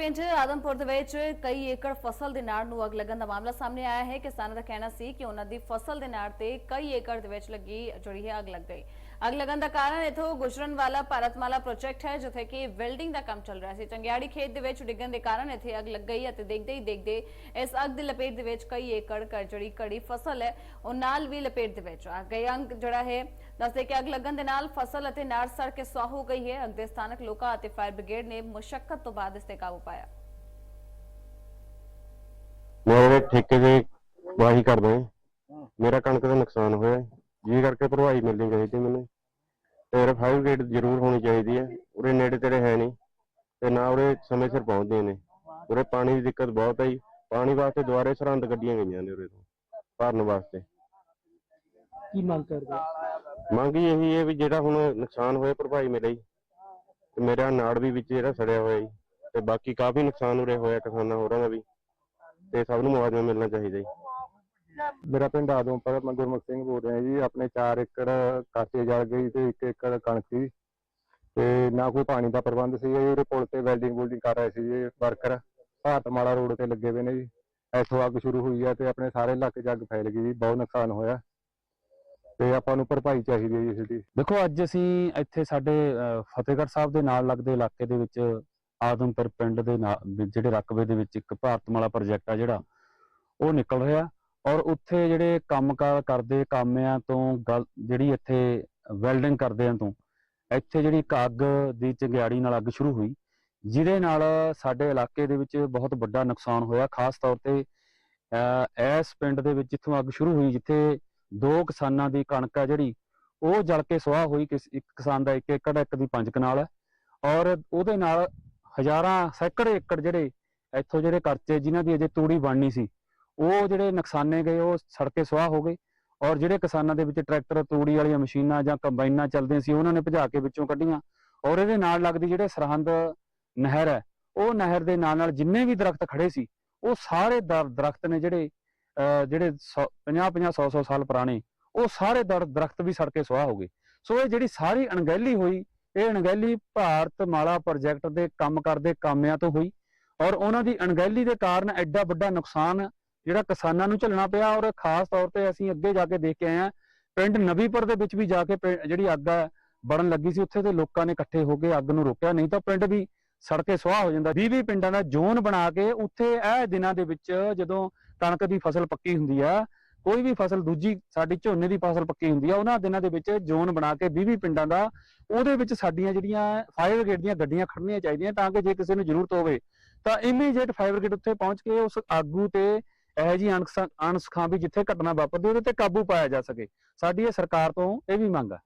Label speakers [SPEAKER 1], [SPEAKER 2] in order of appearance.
[SPEAKER 1] ਪਿੰਡ ਆਦਮਪੁਰ ਦੇ ਵਿੱਚ ਕਈ ਏਕੜ ਫਸਲ ਦੇ ਨਾੜ ਨੂੰ ਅੱਗ ਲੱਗਣ ਦਾ ਮਾਮਲਾ ਸਾਹਮਣੇ ਆਇਆ ਹੈ। ਕਿਸਾਨਾਂ ਦਾ ਕਹਿਣਾ ਸੀ ਕਿ ਉਹਨਾਂ ਦੀ ਫਸਲ ਦੇ ਨਾੜ ਤੇ ਕਈ ਏਕੜ ਦੇ ਵਿੱਚ ਲੱਗੀ ਜਿਹੜੀ ਹੈ ਅੱਗ ਲੱਗ ਗਈ। ਅੱਗ ਲੱਗਣ ਦਾ ਕਾਰਨ ਇਥੋਂ ਗੁਜਰਨ ਵਾਲਾ ਭਾਰਤਮਾਲਾ ਪ੍ਰੋਜੈਕਟ ਹੈ, ਜਿੱਥੇ ਕਿ ਵੈਲਡਿੰਗ ਦਾ ਕੰਮ ਚੱਲ ਰਿਹਾ ਸੀ। ਚੰਗਿਆੜੀ ਖੇਤ ਦੇ ਵਿੱਚ ਡਿੱਗਣ ਦੇ ਕਾਰਨ ਇੱਥੇ ਅੱਗ ਲੱਗ ਗਈ ਅਤੇ ਦੇਖਦੇ ਹੀ ਦੇਖਦੇ ਇਸ ਅੱਗ ਦੀ ਲਪੇਟ ਦੇ ਵਿੱਚ ਕਈ ਏਕੜ ਕਰ ਜਿਹੜੀ ਕੜੀ ਫਸਲ ਹੈ। ਉਹ ਨਾਲ ਵੀ ਲਪੇਟ ਦੇ ਵਿੱਚ ਆ ਗਈ। ਅੰਗ ਜਿਹੜਾ ਹੈ ਦੱਸਦੇ ਕਿ ਅੱਗ ਲੱਗਣ ਦੇ ਨਾਲ ਫਸਲ ਅਤੇ ਨਾੜ ਸੜ ਕੇ ਸੁਆਹ ਹੋ ਗਈ ਹੈ। ਅੱਗ ਦੇ ਸਥਾਨਕ ਲੋਕਾਂ ਅਤੇ ਫਾਇਰ ਬ੍ਰਿਗੇਡ ਨੇ ਮੁਸ਼ਕਲ ਤੋਂ ਬਾਅਦ ਇਸ ਤੇ ਕਾਬੂ ਪਾਇਆ।
[SPEAKER 2] ਮੇਰੇ ਠੇਕੇ ਦੇ ਵਾਹੀ ਕਰਦਾ ਹਾਂ। ਮੇਰਾ ਕਣਕ ਦਾ ਨੁਕਸਾਨ ਹੋਇਆ। ਜੀ ਕਰਕੇ ਭਰਵਾਈ ਮਿਲਣੀ ਚਾਹੀਦੀ ਮੈਨੂੰ। ਤੇ ਫਾਇਰ ਗੇਟ ਜ਼ਰੂਰ ਹੋਣੀ ਚਾਹੀਦੀ ਹੈ। ਉਰੇ ਨੇੜੇ ਤੇੜੇ ਹੈ ਨਹੀਂ। ਤੇ ਨਾ ਉਰੇ ਸਮੇਂ ਸਿਰ ਪਹੁੰਚਦੇ ਨੇ। ਉਰੇ ਪਾਣੀ ਦੀ ਦਿੱਕਤ ਬਹੁਤ ਹੈ ਜੀ ਪਾਣੀ ਵਾਸਤੇ ਦੁਆਰੇ ਸਰਹੰਦ ਗੱਡੀਆਂ ਗਈਆਂ ਨੇ ਉਰੇ ਤੋਂ। ਭਰਨ ਵਾਸਤੇ।
[SPEAKER 3] ਕੀ ਮੰਗ ਕਰਦੇ? ਹੋ?
[SPEAKER 2] ਮੰਗ ਹੀ ਇਹੀ ਹੈ ਵੀ ਜਿਹੜਾ ਹੁਣ ਨੁਕਸਾਨ ਹੋਇਆ ਭਰਪਾਈ ਮਿਲੇ ਜੀ ਤੇ ਮੇਰਾ ਨਾੜ ਵੀ ਵਿੱਚ ਜਿਹੜਾ ਸੜਿਆ ਹੋਇਆ ਜੀ ਤੇ ਬਾਕੀ ਕਾਫੀ ਨੁਕਸਾਨ ਉਰੇ ਹੋਇਆ ਕਿਸਾਨਾਂ ਹੋਰਾਂ ਦਾ ਵੀ। ਤੇ ਸਭ ਨੂੰ ਮੁਆਵਜ਼ਾ ਮਿਲਣਾ ਚਾਹੀਦਾ ਜੀ
[SPEAKER 4] ਮੇਰਾ ਪਿੰਡ ਆਦਮਪੁਰ ਮੈਂ ਗੁਰਮੁਖ ਸਿੰਘ ਬੋਲ ਰਿਹਾ ਜੀ। ਆਪਣੇ 4 ਏਕੜ ਕਾਟੇ ਜਲ ਗਈ ਤੇ 1 ਏਕੜ ਕਣਕ ਸੀ। ਤੇ ਨਾ ਕੋਈ ਪਾਣੀ ਦਾ ਪ੍ਰਬੰਧ ਸੀ। ਜੀ ਉਹਦੇ ਪੁਲ ਤੇ ਵੈਲਡਿੰਗ ਵੂਲਡਿੰਗ ਕਰ ਰਹੇ ਸੀ ਜੀ ਵਰਕਰ ਭਾਰਤਮਾਲਾ ਰੋਡ ਤੇ ਲੱਗੇ ਹੋਏ ਨੇ ਜੀ। ਐਸੋ ਅੱਗ ਸ਼ੁਰੂ ਹੋਈ ਹੈ ਤੇ ਆਪਣੇ ਸਾਰੇ ਇਲਾਕੇ 'ਚ ਅੱਗ ਫੈਲ ਗਈ ਜੀ। ਬਹੁਤ ਨੁਕਸਾਨ ਹੋਇਆ। ਤੇ ਆਪਾਂ ਨੂੰ ਭਰਪਾਈ ਚਾਹੀਦੀ ਹੈ ਜੀ ਇਸ ਦੀ
[SPEAKER 3] ਦੇਖੋ ਅੱਜ ਅਸੀਂ ਇੱਥੇ ਸਾਡੇ ਅਹ, ਫਤਿਹਗੜ੍ਹ ਸਾਹਿਬ ਦੇ ਨਾਲ ਲੱਗਦੇ ਇਲਾਕੇ ਦੇ ਵਿੱਚ ਆਦਮਪੁਰ ਪਿੰਡ ਦੇ ਨਾਲ ਵੀ ਜਿਹੜੇ ਰਕਬੇ ਦੇ ਵਿੱਚ ਇੱਕ ਭਾਰਤਮਾਲਾ ਪ੍ਰੋਜੈਕਟ ਆ ਜਿਹੜਾ ਉਹ ਨਿਕਲ ਰਿਹਾ। ਔਰ ਉੱਥੇ ਜਿਹੜੇ ਕੰਮਕਾਰ ਕਰਦੇ ਕਾਮਿਆਂ ਤੋਂ ਗੱਲ ਜਿਹੜੀ ਇੱਥੇ ਵੈਲਡਿੰਗ ਕਰਦਿਆਂ ਤੋਂ ਇੱਥੇ ਜਿਹੜੀ ਇੱਕ ਅੱਗ ਦੀ ਚੰਗਿਆੜੀ ਨਾਲ ਅੱਗ ਸ਼ੁਰੂ ਹੋਈ ਜਿਹਦੇ ਨਾਲ ਸਾਡੇ ਇਲਾਕੇ ਦੇ ਵਿੱਚ ਬਹੁਤ ਵੱਡਾ ਨੁਕਸਾਨ ਹੋਇਆ। ਖਾਸ ਤੌਰ ਤੇ ਅਹ, ਇਸ ਪਿੰਡ ਦੇ ਵਿੱਚ ਜਿੱਥੋਂ ਅੱਗ ਸ਼ੁਰੂ ਹੋਈ ਜਿੱਥੇ ਦੋ ਕਿਸਾਨਾਂ ਦੀ ਕਣਕ ਆ ਜਿਹੜੀ, ਉਹ ਜਲ ਕੇ ਸੁਆਹ ਹੋਈ ਕਿਸ, ਇੱਕ ਕਿਸਾਨ ਦਾ ਇੱਕ ਏਕੜ, ਇੱਕ ਦੀ ਪੰਜ ਕਨਾਲ ਹੈ ਔਰ ਉਹਦੇ ਨਾਲ ਹਜ਼ਾਰਾਂ, ਸੈਂਕੜੇ ਏਕੜ ਜਿਹੜੇ ਇੱਥੋਂ ਜਿਹੜੇ ਕਰਚੇ ਜਿਨ੍ਹਾਂ ਦੀ ਅਜੇ ਤੂੜੀ ਬਣਨੀ ਸੀ, ਉਹ ਜਿਹੜੇ ਨੁਕਸਾਨੇ ਗਏ, ਉਹ ਸੜਕੇ ਸੁਆਹ ਹੋ ਗਏ। ਔਰ ਜਿਹੜੇ ਕਿਸਾਨਾਂ ਦੇ ਵਿੱਚ ਟਰੈਕਟਰ, ਤੂੜੀ ਵਾਲੀਆਂ ਮਸ਼ੀਨਾਂ ਜਾਂ ਕੰਬਾਈਨਾਂ ਚੱਲਦੀਆਂ ਸੀ, ਉਹਨਾਂ ਨੇ ਭਜਾ ਕੇ ਵਿੱਚੋਂ ਕੱਢੀਆਂ। ਔਰ ਇਹਦੇ ਨਾਲ ਲੱਗਦੀ ਜਿਹੜੇ ਸਰਹੰਦ ਨਹਿਰ ਹੈ ਉਹ ਨਹਿਰ ਦੇ ਨਾਲ ਨਾਲ ਜਿੰਨੇ ਵੀ ਦਰਖਤ ਖੜੇ ਸੀ, ਉਹ ਸਾਰੇ ਦਰ- ਦਰਖਤ ਨੇ ਜਿਹੜੇ ਜਿਹੜੇ 50 50 100 100 ਸਾਲ ਪੁਰਾਣੇ, ਉਹ ਸਾਰੇ ਦਰਖਤ ਵੀ ਸੜ ਕੇ ਸੁਆਹ ਹੋ ਗਏ। ਸੋ ਇਹ ਜਿਹੜੀ ਸਾਰੀ ਅਣਗਹਿਲੀ ਹੋਈ, ਇਹ ਅਣਗਹਿਲੀ ਭਾਰਤ ਮਾਲਾ ਪ੍ਰੋਜੈਕਟ ਦੇ ਕੰਮ ਕਰਦੇ ਕਾਮਿਆਂ ਤੋਂ ਹੋਈ ਔਰ ਉਹਨਾਂ ਦੀ ਅਣਗਹਿਲੀ ਦੇ ਕਾਰਨ ਐਡਾ ਵੱਡਾ ਨੁਕਸਾਨ ਜਿਹੜਾ ਕਿਸਾਨਾਂ ਨੂੰ ਝੱਲਣਾ ਪਿਆ ਔਰ ਖਾਸ ਤੌਰ ਤੇ ਅਸੀਂ ਅੱਗੇ ਜਾ ਕੇ ਦੇਖ ਕੇ ਆਏ ਹਾਂ, ਪਿੰਡ ਨਵੀਪੁਰ ਦੇ ਵਿੱਚ ਵੀ ਜਾ ਕੇ ਜਿਹੜੀ ਅੱਗ ਹੈ ਬੜਨ ਲੱਗੀ ਸੀ, ਉੱਥੇ ਦੇ ਲੋਕਾਂ ਨੇ ਇਕੱਠੇ ਹੋ ਕੇ ਅੱਗ ਨੂੰ ਰੋਕਿਆ, ਨਹੀਂ ਤਾਂ ਪਿੰਡ ਵੀ ਸੜਕੇ ਸੁਆਹ ਹੋ ਜਾਂਦਾ। 20 20 ਪਿੰਡਾਂ ਦਾ ਜ਼ੋਨ ਬਣਾ ਕੇ ਉੱਥੇ ਇਹ ਦਿਨਾਂ ਦੇ ਵਿੱਚ ਜਦੋਂ ਕਣਕ ਦੀ ਫਸਲ ਪੱਕੀ ਹੁੰਦੀ ਆ, ਕੋਈ ਵੀ ਫਸਲ ਦੂਜੀ ਸਾਡੀ ਝੋਨੇ ਦੀ ਫਸਲ ਪੱਕੀ ਹੁੰਦੀ ਆ, ਉਹਨਾਂ ਦਿਨਾਂ ਦੇ ਵਿੱਚ ਜ਼ੋਨ ਬਣਾ ਕੇ 20 20 ਪਿੰਡਾਂ ਦਾ ਉਹਦੇ ਵਿੱਚ ਸਾਡੀਆਂ ਜਿਹੜੀਆਂ ਫਾਇਰ ਬ੍ਰਿਗੇਡ ਦੀਆਂ ਗੱਡੀਆਂ ਖੜਨੀਆਂ ਚਾਹੀਦੀਆਂ ਤਾਂ ਕਿ ਜੇ ਕਿਸੇ ਨੂੰ ਜ਼ਰੂਰਤ ਹੋਵੇ, ਤਾਂ ਇਮੀਡੀਏਟ ਫਾਇਰ ਬ੍ਰਿਗੇਡ ਉੱਥੇ ਪਹੁੰਚ ਕੇ ਉਸ ਆਗੂ ਤੇ ਇਹੋ ਜਿਹੀ ਅਣਸਖਾਂ ਅਣਸਖਾਂ ਵੀ ਜਿੱਥੇ ਘਟਨਾ ਵਾਪਰਦੀ, ਉਹਦੇ ਤੇ ਕਾਬੂ ਪਾਇਆ ਜਾ ਸਕੇ। ਸਾਡੀ ਇਹ ਸਰਕਾਰ ਤੋਂ ਇਹ ਵੀ ਮੰਗ ਆ।